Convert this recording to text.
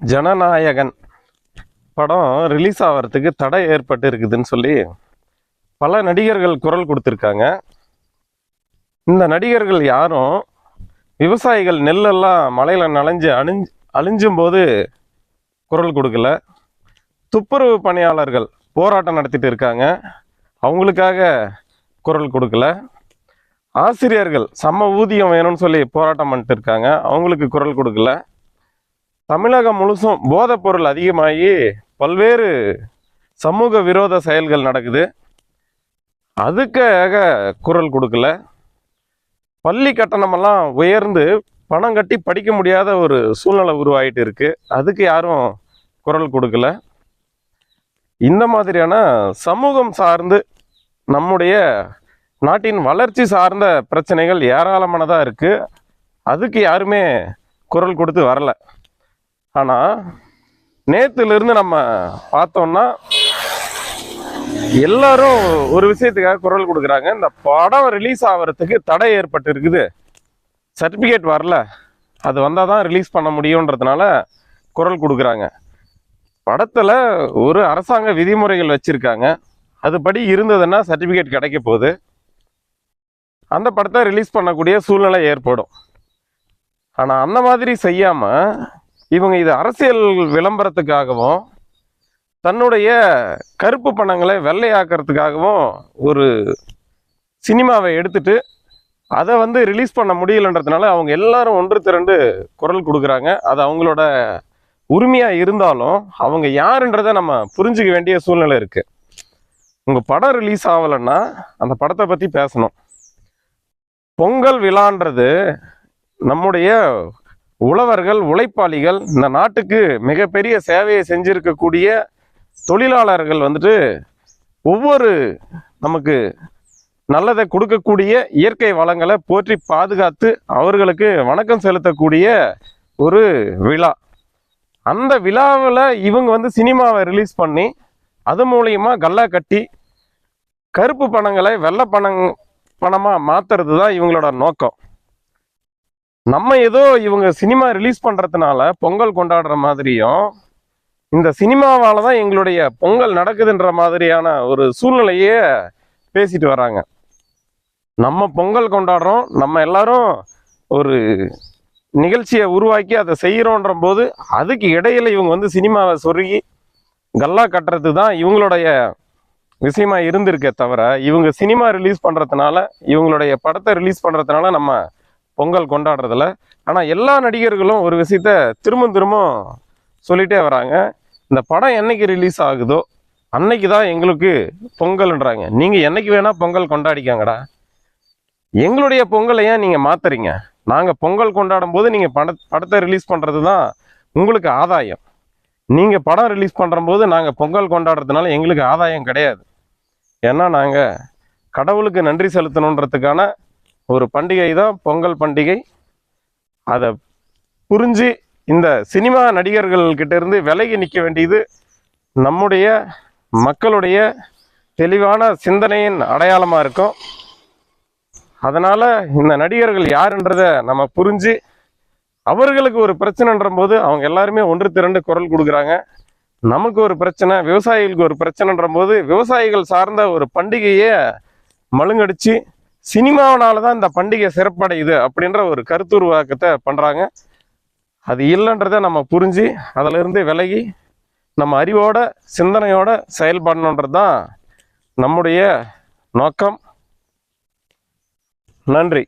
ஜனநாயகன் படம் ரிலீஸ் ஆகிறதுக்கு தடை ஏற்பட்டு இருக்குதுன்னு சொல்லி பல நடிகர்கள் குரல் கொடுத்துருக்காங்க. இந்த நடிகர்கள் யாரும் விவசாயிகள் நெல்லெல்லாம் மழையில் நனைஞ்சு அணிஞ்சு அழிஞ்சும் போது குரல் கொடுக்கல. துப்புரவு பணியாளர்கள் போராட்டம் நடத்திட்டு இருக்காங்க. அவங்களுக்காக குரல் கொடுக்கல. ஆசிரியர்கள் சம ஊதியம் வேணும்னு சொல்லி போராட்டம் பண்ணிட்டு இருக்காங்க. அவங்களுக்கு குரல் கொடுக்கல. தமிழகம் முழுசும் போதைப் பொருள் அதிகமாகி பல்வேறு சமூக விரோத செயல்கள் நடக்குது. அதுக்காக குரல் கொடுக்கல. பள்ளி கட்டணமெல்லாம் உயர்ந்து பணம் கட்டி படிக்க முடியாத ஒரு சூழ்நிலை உருவாகிட்டு இருக்குது அதுக்கு யாரும் குரல் கொடுக்கல. இந்த மாதிரியான சமூகம் சார்ந்து நம்முடைய நாட்டின் வளர்ச்சி சார்ந்த பிரச்சனைகள் ஏராளமானதாக இருக்குது அதுக்கு யாருமே குரல் கொடுத்து வரல. ஆனால் நேற்றுலேருந்து நம்ம பார்த்தோம்னா எல்லாரும் ஒரு விஷயத்துக்காக குரல் கொடுக்குறாங்க. இந்த படம் ரிலீஸ் ஆகிறதுக்கு தடை ஏற்பட்டு இருக்குது சர்டிஃபிகேட் வரல. அது வந்தால் தான் ரிலீஸ் பண்ண முடியுன்றதுனால குரல் கொடுக்குறாங்க. படத்தில் ஒரு அரசாங்க விதிமுறைகள் வச்சுருக்காங்க. அதுபடி இருந்ததுன்னா சர்டிஃபிகேட் கிடைக்க போகுது. அந்த படத்தை ரிலீஸ் பண்ணக்கூடிய சூழ்நிலை ஏற்படும். ஆனால் அந்த மாதிரி செய்யாமல் இவங்க இது அரசியல் விளம்பரத்துக்காகவும் தன்னுடைய கருப்பு பணங்களை வெள்ளையாக்கிறதுக்காகவும் ஒரு சினிமாவை எடுத்துட்டு அதை வந்து ரிலீஸ் பண்ண முடியலன்றதுனால அவங்க எல்லாரும் ஒன்று திரண்டு குரல் கொடுக்குறாங்க. அது அவங்களோட உரிமையாக இருந்தாலும் அவங்க யாருன்றதை நம்ம புரிஞ்சுக்க வேண்டிய சூழ்நிலை இருக்குது உங்கள் படம் ரிலீஸ் ஆகலைன்னா அந்த படத்தை பற்றி பேசணும். பொங்கல் விழான்றது நம்முடைய உழவர்கள் உழைப்பாளிகள் இந்த நாட்டுக்கு மிகப்பெரிய சேவையை செஞ்சுருக்கக்கூடிய தொழிலாளர்கள் வந்துட்டு ஒவ்வொரு நமக்கு நல்லதை கொடுக்கக்கூடிய இயற்கை வளங்களை போற்றி பாதுகாத்து அவர்களுக்கு வணக்கம் செலுத்தக்கூடிய ஒரு விழா. அந்த விழாவில் இவங்க வந்து சினிமாவை ரிலீஸ் பண்ணி அது மூலயமா கல்லா கட்டி கருப்பு பணங்களை வெள்ளை பணம் பணமாக மாற்றுறது தான் இவங்களோட நோக்கம். நம்ம ஏதோ இவங்க சினிமா ரிலீஸ் பண்ணுறதுனால பொங்கல் கொண்டாடுற மாதிரியும் இந்த சினிமாவால் தான் எங்களுடைய பொங்கல் நடக்குதுன்ற மாதிரியான ஒரு சூழ்நிலையே பேசிட்டு வராங்க. நம்ம பொங்கல் கொண்டாடுறோம் நம்ம எல்லாரும் ஒரு நிகழ்ச்சியை உருவாக்கி அதை செய்கிறோன்ற போது அதுக்கு இடையில் இவங்க வந்து சினிமாவை சொருகி கல்லா கட்டுறது தான் இவங்களுடைய விஷயமா இருந்திருக்கே தவிர இவங்க சினிமா ரிலீஸ் பண்ணுறதுனால இவங்களுடைய படத்தை ரிலீஸ் பண்ணுறதுனால நம்ம பொங்கல் கொண்டாடுறதில்ல ஆனால் எல்லா நடிகர்களும் ஒரு விஷயத்த திரும்ப திரும்ப சொல்லிகிட்டே வராங்க. இந்த படம் என்னைக்கு ரிலீஸ் ஆகுதோ அன்னைக்கு தான் எங்களுக்கு பொங்கல்ன்றாங்க. நீங்கள் என்னைக்கு வேணால் பொங்கல் கொண்டாடிக்காங்கடா. எங்களுடைய பொங்கலை ஏன் நீங்கள் மாத்துறீங்க? நாங்கள் பொங்கல் கொண்டாடும் போது நீங்கள் பட படத்தை ரிலீஸ் பண்ணுறது தான் உங்களுக்கு ஆதாயம். நீங்கள் படம் ரிலீஸ் பண்ணுற போது நாங்கள் பொங்கல் கொண்டாடுறதுனால எங்களுக்கு ஆதாயம் கிடையாது. ஏன்னா நாங்கள் கடவுளுக்கு நன்றி செலுத்தணுன்றதுக்கான ஒரு பண்டிகை தான் பொங்கல் பண்டிகை. அதை புரிஞ்சு இந்த சினிமா நடிகர்கள்கிட்ட இருந்து விலகி நிற்க வேண்டியது நம்முடைய மக்களுடைய தெளிவான சிந்தனையின் அடையாளமாக இருக்கும். அதனால் இந்த நடிகர்கள் யாருன்றதை நம்ம புரிஞ்சு அவர்களுக்கு ஒரு பிரச்சனைன்ற போது அவங்க எல்லாருமே ஒன்று திரண்டு குரல் கொடுக்குறாங்க. நமக்கு ஒரு பிரச்சனை விவசாயிகளுக்கு ஒரு பிரச்சனைன்ற போது விவசாயிகள் சார்ந்த ஒரு பண்டிகையை மழுங்கடிச்சு சினிமாவனால தான் இந்த பண்டிகை சிறப்படையுது அப்படின்ற ஒரு கருத்துருவாக்கத்தை பண்ணுறாங்க அது இல்லைன்றதை நம்ம புரிஞ்சு அதிலிருந்து விலகி நம்ம அறிவோட சிந்தனையோட செயல்படணுன்றது தான் நம்முடைய நோக்கம். நன்றி.